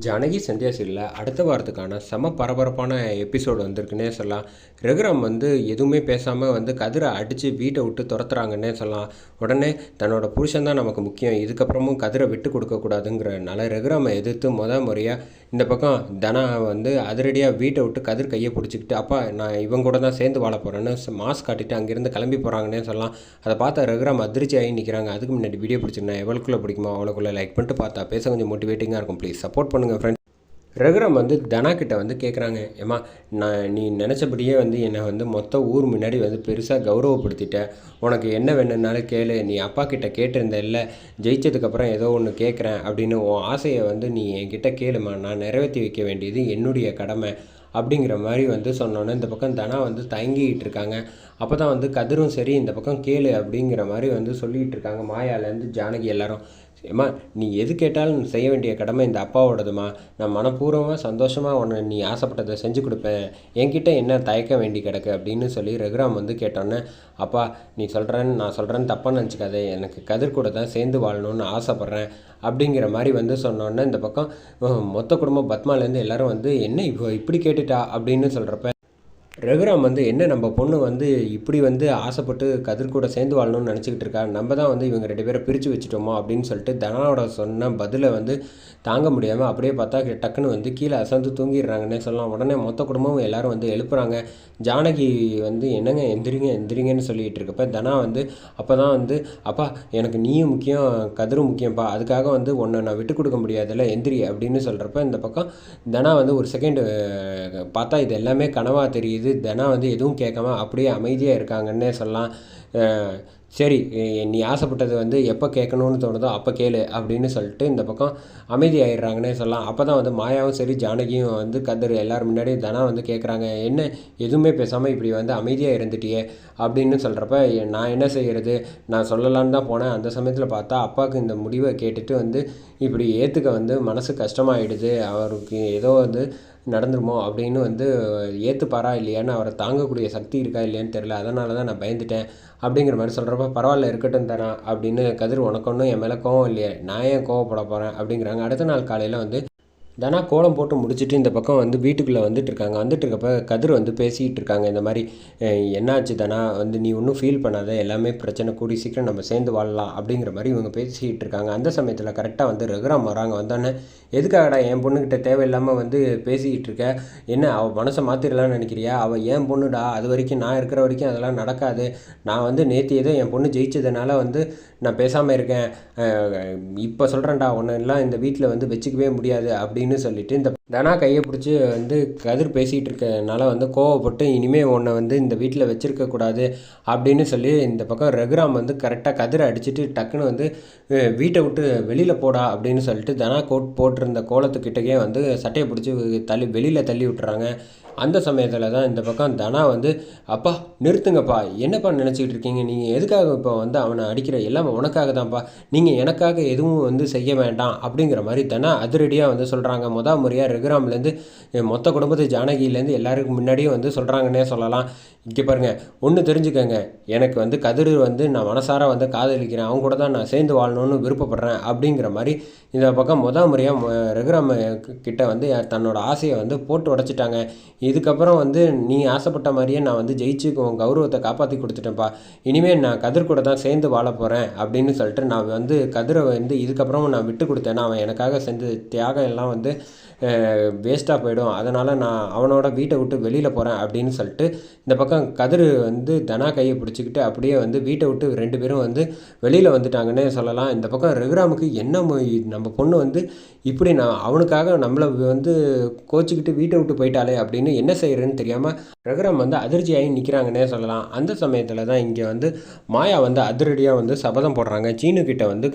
ஜானகி சந்தியாசியில் அடுத்த வாரத்துக்கான செம பரபரப்பான எபிசோடு வந்திருக்குன்னே சொல்லலாம். ரகுராம் வந்து எதுவுமே பேசாமல் வந்து கதிரை அடித்து வீட்டை விட்டு துரத்துறாங்கன்னே சொல்லலாம். உடனே தன்னோட புருஷன் தான் நமக்கு முக்கியம். இதுக்கப்புறமும் கதிரை விட்டு கொடுக்கக்கூடாதுங்கிறனால ரகுராமை எதிர்த்து முத முறையாக இந்த பக்கம் தனா வந்து அதிரடியாக வீட்டை விட்டு கதிர் கையை பிடிச்சிக்கிட்டு அப்பா நான் இவங்க கூட தான் சேர்ந்து வாழ போகிறேன்னு மாஸ்க் காட்டிட்டு அங்கேருந்து கிளம்பி போகிறாங்கன்னே சொல்லலாம். அதை பார்த்தா ரகுராம் அதிர்ச்சி ஆகி நிற்கிறாங்க அதுக்கு முன்னாடி வீடியோ பிடிச்சிருந்தேன் எவ்வளோக்குள்ளே பிடிக்குமோ அவ்வளோக்குள்ளே லைக் பண்ணிட்டு பார்த்தா பேச கொஞ்சம் மோட்டிவேட்டிங்காக இருக்கும். ப்ளீஸ் சப்போர்ட் பண்ணுங்கள் ஃப்ரெண்ட்ஸ் ரகுராம் வந்து தனா கிட்ட வந்து கேட்குறாங்க ஏம்மா நான் நீ நினச்சபடியே வந்து என்னை வந்து மொத்த ஊர் முன்னாடி வந்து பெருசாக கௌரவப்படுத்திட்ட. உனக்கு என்ன வேணும்னாலும் கேளு. நீ அப்பா கிட்ட கேட்டிருந்த இல்லை ஜெயிச்சதுக்கப்புறம் ஏதோ ஒன்று கேட்குறேன் அப்படின்னு உன் ஆசையை வந்து நீ என்கிட்ட கேளுமா நான் நிறைவேற்றி வைக்க வேண்டியது என்னுடைய கடமை அப்படிங்கிற மாதிரி வந்து சொன்னோன்னே இந்த பக்கம் தனா வந்து தயங்கிக்கிட்டு இருக்காங்க. அப்போ தான் வந்து கதிரும் சரி இந்த பக்கம் கேளு அப்படிங்கிற மாதிரி வந்து சொல்லிகிட்டு இருக்காங்க. மாயாலேருந்து ஜானகி எல்லாரும். ஏம்மா நீ எது கேட்டாலும் செய்ய வேண்டிய கடமை இந்த அப்பாவோடதுமா. நான் மனப்பூர்வமாக சந்தோஷமாக உன்னை நீ ஆசைப்பட்டதை செஞ்சு கொடுப்பேன். என்கிட்ட என்ன தயக்க வேண்டி கிடக்கு அப்படின்னு சொல்லி ரகுராம் வந்து கேட்டோன்னே அப்பா நீ சொல்கிறேன்னு நான் சொல்கிறேன்னு தப்பாக நினச்சிக்காதே. எனக்கு கதிர் கூட தான் சேர்ந்து வாழணும்னு ஆசைப்பட்றேன். அப்படிங்கிற மாதிரி வந்து சொன்னோன்னே இந்த பக்கம் மொத்த குடும்பம் பத்மாலேருந்து எல்லாரும் வந்து என்ன இப்போ இப்படி கேட்டுட்டா? அப்படின்னு சொல்கிறப்ப ரகுராம் வந்து என்ன நம்ம பொண்ணு வந்து இப்படி வந்து ஆசைப்பட்டு கதிர் கூட சேர்ந்து வாழணும்னு நினச்சிக்கிட்டு இருக்கா? நம்ம தான் வந்து இவங்க ரெண்டு பேரை பிரித்து வச்சுட்டோமோ? அப்படின்னு சொல்லிட்டு தனாவோட சொன்ன பதிலை வந்து தாங்க முடியாமல் அப்படியே பார்த்தா டக்குன்னு வந்து கீழே அசந்து தூங்கிடுறாங்கன்னே சொல்லலாம். உடனே மொத்த குடும்பமும் எல்லோரும் வந்து எழுப்புறாங்க. ஜானகி வந்து என்னங்க எந்திரிங்க எந்திரிங்கன்னு சொல்லிட்டு இருக்கப்ப தனா வந்து அப்போ தான் வந்து அப்பா எனக்கு நீயும் முக்கியம் கதிரும் முக்கியம்ப்பா அதுக்காக வந்து உன்னை நான் விட்டு கொடுக்க முடியாதுல்ல எந்திரி அப்படின்னு சொல்கிறப்ப இந்த பக்கம் தனா வந்து ஒரு செகண்ட் பார்த்தா இது எல்லாமே கனவாக தெரியுது. இது தனா வந்து எதுவும் கேட்காம அப்படியே அமைதியாக இருக்காங்கன்னே சொல்லலாம். சரி நீ ஆசைப்பட்டது வந்து எப்போ கேட்கணும்னு தோணுதோ அப்போ கேளு அப்படின்னு சொல்லிட்டு இந்த பக்கம் அமைதி ஆயிடுறாங்கன்னே சொல்லலாம். அப்போ தான் வந்து மாயாவும் சரி ஜானகியும் வந்து கதர் எல்லோரும் முன்னாடியும் தனா வந்து கேட்குறாங்க. என்ன எதுவுமே பேசாமல் இப்படி வந்து அமைதியாக இருந்துட்டியே அப்படின்னு சொல்கிறப்ப நான் என்ன செய்கிறது நான் சொல்லலான்னு தான் போனேன். அந்த சமயத்தில் பார்த்தா அப்பாவுக்கு இந்த முடிவை கேட்டுட்டு வந்து இப்படி ஏற்றுக்க வந்து மனசு கஷ்டமாயிடுது. அவருக்கு ஏதோ வந்து நடந்துருமோ அப்படின்னு வந்து ஏற்றுப்பாரா இல்லையான்னு அவரை தாங்கக்கூடிய சக்தி இருக்கா இல்லையான்னு தெரில அதனால தான் நான் பயந்துட்டேன். அப்படிங்கிற மாதிரி சொல்கிறப்ப பரவாயில்ல இருக்கட்டும் தானே? அப்படின்னு கதிர் உனக்கு ஒன்றும் என் மேலே கோவம் இல்லையே. நான் ஏன் கோவப்பட போகிறேன் அப்படிங்கிறாங்க. அடுத்த நாள் காலையில் வந்து தனா கோலம் போட்டு முடிச்சுட்டு இந்த பக்கம் வந்து வீட்டுக்குள்ளே வந்துட்டு இருக்காங்க வந்துட்டு இருக்கப்ப கதிர் வந்து பேசிகிட்டு இருக்காங்க இந்த மாதிரி என்னாச்சு தனா? வந்து நீ ஒன்றும் ஃபீல் பண்ணாத. எல்லாமே பிரச்சனை. கூடி சீக்கிரம் நம்ம சேர்ந்து வாழலாம். அப்படிங்கிற மாதிரி இவங்க பேசிக்கிட்டு இருக்காங்க அந்த சமயத்தில் கரெக்டாக வந்து ரகுராம் வராங்க. வந்தோடனே எதுக்காகடா என் பொண்ணுக்கிட்ட தேவையில்லாமல் வந்து பேசிக்கிட்டு இருக்க என்ன அவள் மனசை மாற்றிடலாம்னு நினைக்கிறியா? அவள் என் பொண்ணுடா. அது வரைக்கும் நான் இருக்கிற வரைக்கும் அதெல்லாம் நடக்காது. நான் வந்து நேற்று ஏதோ என் பொண்ணு ஜெயிச்சதுனால வந்து நான் பேசாமல் இருக்கேன். இப்போ சொல்கிறேன்டா எல்லாம் இந்த வீட்டில் வந்து வச்சுக்கவே முடியாது. அப்படி அப்படின்னு சொல்லிட்டு இந்த தனா கையை பிடிச்சி வந்து கதிர் பேசிகிட்டு இருக்கனால வந்து கோவப்பட்டு இனிமேல் உன்னை வந்து இந்த வீட்டில் வச்சுருக்கக்கூடாது அப்படின்னு சொல்லி இந்த பக்கம் ரகுராம் வந்து கரெக்டாக கதிரை அடிச்சுட்டு டக்குன்னு வந்து வீட்டை விட்டு வெளியில் போடா அப்படின்னு சொல்லிட்டு தனா கோட் போட்டிருந்த கோலத்துக்கிட்டக்கே வந்து சட்டையை பிடிச்சி தள்ளி வெளியில் தள்ளி விட்டுறாங்க. அந்த சமயத்தில் தான் இந்த பக்கம் தனா வந்து அப்பா நிறுத்துங்கப்பா. என்னப்பா நினச்சிக்கிட்டு இருக்கீங்க? நீங்கள் எதுக்காக இப்போ வந்து அவனை அடிக்கிற? எல்லாம் உனக்காக தான்ப்பா. நீங்கள் எனக்காக எதுவும் வந்து செய்ய வேண்டாம். அப்படிங்கிற மாதிரி தனா அதிரடியாக வந்து சொல்கிறாங்க மொதல் முறையாக ரகுராம்லேருந்து மொத்த குடும்பத்து ஜானகிலேருந்து எல்லாருக்கும் முன்னாடியும் வந்து சொல்கிறாங்கன்னே சொல்லலாம். இங்கே பாருங்கள் ஒன்று தெரிஞ்சுக்கோங்க. எனக்கு வந்து கதிர் வந்து நான் மனசார வந்து காதலிக்கிறேன். அவங்க கூட தான் நான் சேர்ந்து வாழணும்னு விருப்பப்படுறேன். அப்படிங்கிற மாதிரி இந்த பக்கம் மொதல் முறையாக ரகுராம கிட்ட வந்து தன்னோட ஆசையை வந்து போட்டு உடச்சிட்டாங்க. இதுக்கப்புறம் வந்து நீ ஆசைப்பட்ட மாதிரியே நான் வந்து ஜெயிச்சு உன் கௌரவத்தை காப்பாற்றி கொடுத்துட்டேன்ப்பா. இனிமேல் நான் கதிர் கூட தான் சேர்ந்து வாழ போகிறேன் அப்படின்னு சொல்லிட்டு நான் வந்து கதிரை வந்து இதுக்கப்புறமும் நான் விட்டு கொடுத்தேன்னா அவன் எனக்காக செஞ்ச தியாகம் எல்லாம் வந்து வேஸ்ட்டாக போயிடும். அதனால் நான் அவனோட வீட்டை விட்டு வெளியில் போகிறேன் அப்படின்னு சொல்லிட்டு இந்த பக்கம் கதிர் வந்து தனா கையை பிடிச்சிக்கிட்டு அப்படியே வந்து வீட்டை விட்டு ரெண்டு பேரும் வந்து வெளியில் வந்துட்டாங்கன்னே சொல்லலாம். இந்த பக்கம் ரகுராமுக்கு என்ன நம்ம பொண்ணு வந்து இப்படி நான் அவனுக்காக நம்மளை வந்து கோச்சிக்கிட்டு வீட்டை விட்டு போயிட்டாலே அப்படின்னு என்ன செய்யறதுன்னு தெரியாமல் ரகுராம் வந்து அதிர்ச்சியாகி நிற்கிறாங்கன்னே சொல்லலாம். அந்த சமயத்தில் தான் இங்கே வந்து மாயா வந்து அதிரடியாக வந்து சபதம் போடுறாங்க. சீனு கிட்ட வந்து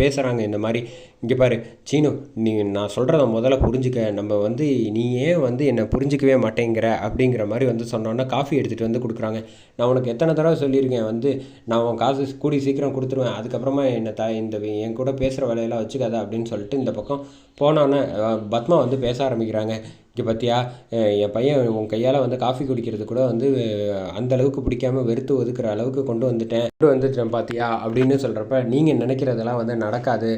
பேசுகிறாங்க இந்த மாதிரி. இங்கே பாரு சீனு நீ நான் சொல்கிறத முதல்ல புரிஞ்சுக்க. நம்ம வந்து நீ ஏன் வந்து என்னை புரிஞ்சிக்கவே மாட்டேங்கிற? அப்படிங்கிற மாதிரி வந்து சொன்னோன்னா காஃபி எடுத்துகிட்டு வந்து கொடுக்குறாங்க. நான் உனக்கு எத்தனை தடவை சொல்லியிருக்கேன் வந்து நான் உன் காசு கூடி சீக்கிரம் கொடுத்துருவேன். அதுக்கப்புறமா என்னை த இந்த என் கூட பேசுகிற வேலையெல்லாம் வச்சுக்காத அப்படின்னு சொல்லிட்டு இந்த பக்கம் போனோன்னே பத்மா வந்து பேச ஆரம்பிக்கிறாங்க. இங்கே பார்த்தியா என் பையன் உன் கையால் வந்து காஃபி குடிக்கிறது கூட வந்து அந்தளவுக்கு அந்த அளவுக்கு பிடிக்காம வெறுத்து ஒதுக்குற அளவுக்கு கொண்டு வந்துட்டேன். கொண்டு வந்துட்டேன் பார்த்தியா அப்படின்னு சொல்கிறப்ப நீங்கள் நினைக்கிறதெல்லாம் வந்து நடக்காது.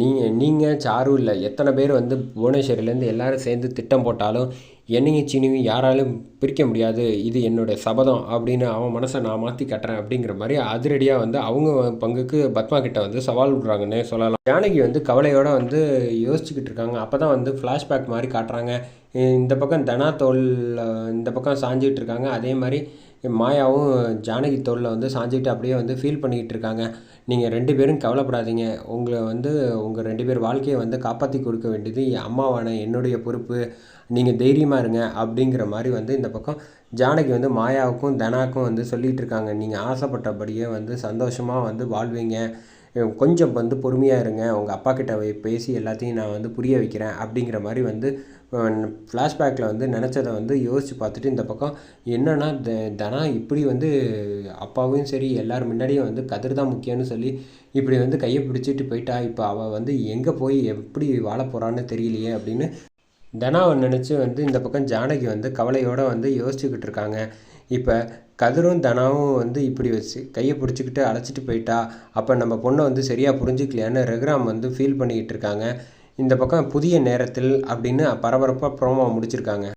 நீங்கள் நீங்கள் சாரும் இல்லை. எத்தனை பேர் வந்து புவனேஸ்வரிலேருந்து எல்லாரும் சேர்ந்து திட்டம் போட்டாலும் என்னையும் சீனியும் யாராலும் பிரிக்க முடியாது இது என்னுடைய சபதம் அப்படின்னு அவன் மனசை நான் மாற்றி கட்டுறேன் அப்படிங்கிற மாதிரி அதிரடியாக வந்து அவங்க பங்குக்கு பத்மா கிட்ட வந்து சவால் விட்றாங்கன்னே சொல்லலாம். ஜானகி வந்து கவலையோடு வந்து யோசிச்சுக்கிட்டு இருக்காங்க. அப்போ தான் வந்து ஃப்ளாஷ்பேக் மாதிரி காட்டுறாங்க. இந்த பக்கம் தனா தோல் இந்த பக்கம் சாஞ்சிட்டு இருக்காங்க. அதே மாதிரி மாயாவும் ஜானகி தோளில் வந்து சாஞ்சிக்கிட்டு அப்படியே வந்து ஃபீல் பண்ணிக்கிட்டு இருக்காங்க. நீங்கள் ரெண்டு பேரும் கவலைப்படாதீங்க. உங்களை வந்து உங்கள் ரெண்டு பேர் வாழ்க்கையை வந்து காப்பாற்றி கொடுக்க வேண்டியது என் அம்மாவான என்னுடைய பொறுப்பு. நீங்கள் தைரியமாக இருங்க அப்படிங்கிற மாதிரி வந்து இந்த பக்கம் ஜானகி வந்து மாயாவுக்கும் தனாக்கும் வந்து சொல்லிகிட்டு இருக்காங்க. நீங்கள் ஆசைப்பட்டபடியே வந்து சந்தோஷமாக வந்து வாழ்வீங்க. கொஞ்சம் வந்து பொறுமையாக இருங்க. உங்கள் அப்பா கிட்ட பேசி எல்லாத்தையும் நான் வந்து புரிய வைக்கிறேன். அப்படிங்கிற மாதிரி வந்து ஃப்ளாஷ்பேக்கில் வந்து நினச்சதை வந்து யோசித்து பார்த்துட்டு இந்த பக்கம் என்னன்னா த தனா இப்படி வந்து அப்பாவும் சரி எல்லார் முன்னாடியும் வந்து கதிர் தான் முக்கியம்னு சொல்லி இப்படி வந்து கையை பிடிச்சிட்டு போயிட்டா. இப்போ அவள் வந்து எங்கே போய் எப்படி வாழ போகிறான்னு தெரியலையே. அப்படின்னு தனாவை நினச்சி வந்து இந்த பக்கம் ஜானகி வந்து கவலையோடு வந்து யோசிச்சுக்கிட்டு இருக்காங்க. இப்போ கதிரும் தனாவும் வந்து இப்படி வச்சு கையை பிடிச்சிக்கிட்டு அழைச்சிட்டு போயிட்டா அப்போ நம்ம பொண்ணை வந்து சரியாக புரிஞ்சிக்கலையான்னு ரகுராம் வந்து ஃபீல் பண்ணிக்கிட்டு இருக்காங்க. இந்த பக்கம் புதிய நேரத்தில் அப்படின்னு பரபரப்பாக ப்ரோமோ முடிச்சிருக்காங்க.